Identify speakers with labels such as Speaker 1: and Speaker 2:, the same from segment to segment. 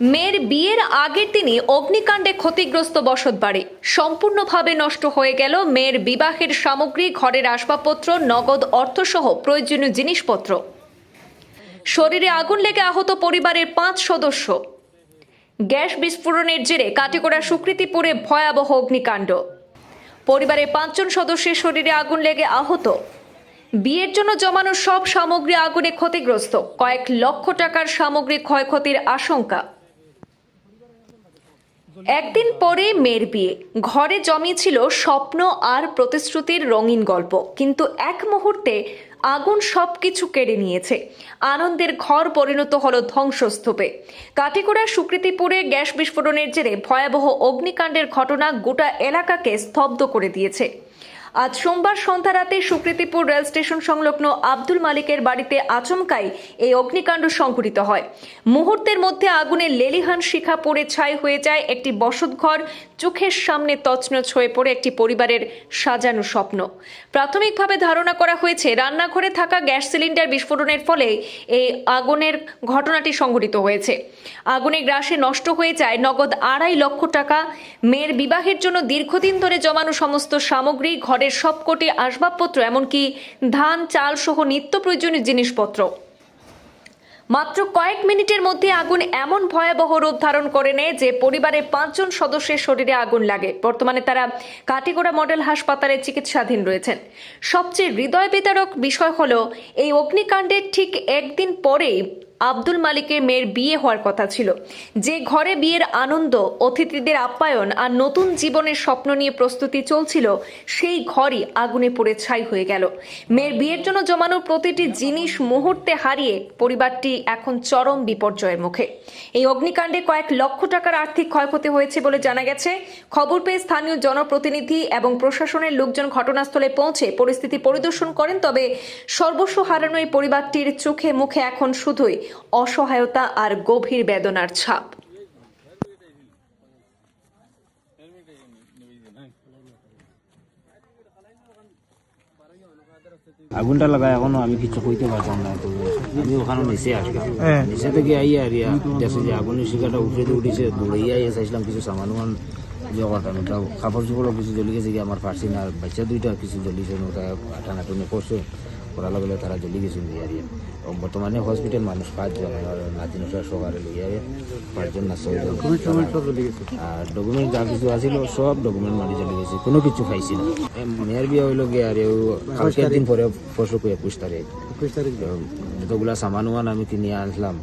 Speaker 1: মেয়ের বিয়ের আগের দিনই অগ্নিকাণ্ডে ক্ষতিগ্রস্ত বসতবাড়ি সম্পূর্ণভাবে নষ্ট হয়ে গেল মেয়ের বিবাহের সামগ্রী, ঘরের আসবাবপত্র, নগদ অর্থসহ প্রয়োজনীয় জিনিসপত্র। শরীরে আগুন লেগে আহত পরিবারের পাঁচ সদস্য। গ্যাস বিস্ফোরণের জেরে কাটিগড়া সুকৃতিপুরে ভয়াবহ অগ্নিকাণ্ড। পরিবারের পাঁচজন সদস্যের শরীরে আগুন লেগে আহত। বিয়ের জন্য জমানো সব সামগ্রী আগুনে ক্ষতিগ্রস্ত। কয়েক লক্ষ টাকার সামগ্রী ক্ষয়ক্ষতির আশঙ্কা। একদিন পরে মেয়ের বিয়ে। ঘরে জমিয়েছিল স্বপ্ন আর প্রতিশ্রুতির রঙিন গল্প। কিন্তু এক মুহূর্তে আগুন সব কিছু কেড়ে নিয়েছে। আনন্দের ঘর পরিণত হল ধ্বংসস্তূপে। কাটিকোড়া সুকৃতিপুরে গ্যাস বিস্ফোরণের জেরে ভয়াবহ অগ্নিকাণ্ডের ঘটনা গোটা এলাকাকে স্তব্ধ করে দিয়েছে। আজ সোমবার সন্ধ্যা রাতে সুকৃতিপুর রেল স্টেশন সংলগ্ন আব্দুল মালিকের বাড়িতে আচমকাই এই অগ্নিকাণ্ড সংঘটিত হয়। মুহূর্তের মধ্যে আগুনের লেলিহান শিখা পড়ে ছাই হয়ে যায় একটি বসতঘর। চোখের সামনে তছনছ হয়ে পড়ে একটি পরিবারের সাজানো স্বপ্ন। প্রাথমিকভাবে ধারণা করা হয়েছে, রান্নাঘরে থাকা গ্যাস সিলিন্ডার বিস্ফোরণের ফলে এই আগুনের ঘটনাটি সংঘটিত হয়েছে। আগুনে গ্রাসে নষ্ট হয়ে যায় নগদ আড়াই লক্ষ টাকা। মেয়ের বিবাহের জন্য দীর্ঘদিন ধরে জমানো সমস্ত সামগ্রী ঘরের সবকটি আসবাবপত্র, এমনকি ধান, চাল সহ নিত্য প্রয়োজনীয় জিনিসপত্র। মাত্র কয়েক মিনিটের মধ্যে আগুন এমন ভয়াবহ রূপ ধারণ করে নেয় যে পরিবারের পাঁচজন সদস্যের শরীরে আগুন লাগে। বর্তমানে তারা কাটিগড়া মডেল হাসপাতালে চিকিৎসাধীন রয়েছেন। সবচেয়ে হৃদয় বিতারক বিষয় হল, এই অগ্নিকাণ্ডের ঠিক একদিন পরেই আব্দুল মালিকের মেয়ের বিয়ে হওয়ার কথা ছিল। যে ঘরে বিয়ের আনন্দ, অতিথিদের আপ্যায়ন আর নতুন জীবনের স্বপ্ন নিয়ে প্রস্তুতি চলছিল, সেই ঘরই আগুনে পড়ে ছাই হয়ে গেল। মেয়ের বিয়ের জন্য জমানো প্রতিটি জিনিস মুহূর্তে হারিয়ে পরিবারটি এখন চরম বিপর্যয়ের মুখে। এই অগ্নিকাণ্ডে কয়েক লক্ষ টাকার আর্থিক ক্ষয়ক্ষতি হয়েছে বলে জানা গেছে। খবর পেয়ে স্থানীয় জনপ্রতিনিধি এবং প্রশাসনের লোকজন ঘটনাস্থলে পৌঁছে পরিস্থিতি পরিদর্শন করেন, তবে সর্বস্ব হারানো এই পরিবারটির চোখে মুখে এখন শুধুই অসহায়তা আর গভীর বেদনার ছাপ।
Speaker 2: আগুনটা লাগায় এখনও আমি কিছু কইতে পারতাম না। তো আমি ওখানে নিচে আসলাম নিচে থেকে আইয়া আর দেখছি যে আগুনের শিকাটা উঠে দিয়ে উঠেছে দৌড়াইয়া আইয়া চাইছিলাম কিছু সামান ওমান যে করতাম ওটা কাপড় চোপড়ও কিছু জ্বলি গেছে কি আমার পারছি না আর বাচ্চা দুইটা কিছু জ্বলিছে ওটা টানাটুনি করছে। করা লাগলে তারা জ্বলি গেছে দিয়ে আর বর্তমানে হসপিটাল মানুষ পাঁচজন আর নাতিনটা সকালে লইয়া পাঁচজন না ছয়জন আর ডকুমেন্ট যা কিছু আছিল সব ডকুমেন্ট মারি চলে গেছে কোনো কিছু পাইছি না। মেয়ের বিয়ে হইল গিয়ে আর কালকে দিন পরে পরশু একুশ তারিখ। তো যতগুলা সামান ওমান আমি কিনে আনলাম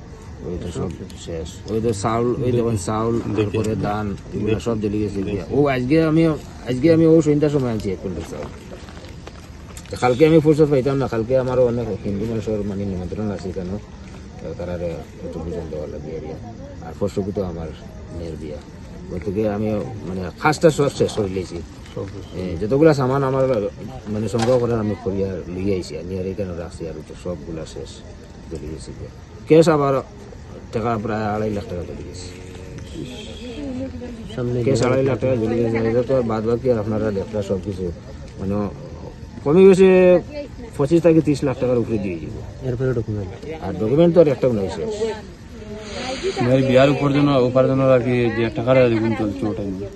Speaker 2: ওই তো সব শেষ। ওই তো চাউল ওই যখন চাউল তারপরে ধান এগুলো সব জ্বলি গেছে ও আজকে আমি আজকে আমি ও সন্ধ্যার সময় আনছি এক কুইন্টাল চাউল। কালকে আমি ফুরসত পাইতাম না কালকে আমারও অনেক হিন্দু মানুষের মানে নিমন্ত্রণ আছে কেন তারা বুঝান দেওয়ার লাগে আর ইয়া। আর পরশু তো আমার মেয়ের বিয়া। গতিকে আমি মানে ফার্স্টটা সব শেষ করে লিয়েছি যতগুলা সামান আমার মানে সংগ্রহ করার আমি করিয়া লিয়ে আইছি আর এখানে রাখছি আর সবগুলা শেষ চলে গেছি কেস আবার টাকা প্রায় আড়াই লাখ টাকা চলে গেছে কেস আড়াই লাখ টাকা চলে গেছে বাদ বাকি আপনারা দেখলা সব কিছু মানে কমে গেছে পঁচিশ থেকে তিরিশ লাখ টাকার উপরে দিয়ে দিব।
Speaker 3: এরপরে ডকুমেন্ট
Speaker 2: আর ডকুমেন্ট তো আর একটা নেই শেষ
Speaker 3: মেয়ের বিয়ার উপার্জন উপার্জনের আর কি যে টাকাটা যেগুলো চলছে ওটাই। নিয়ে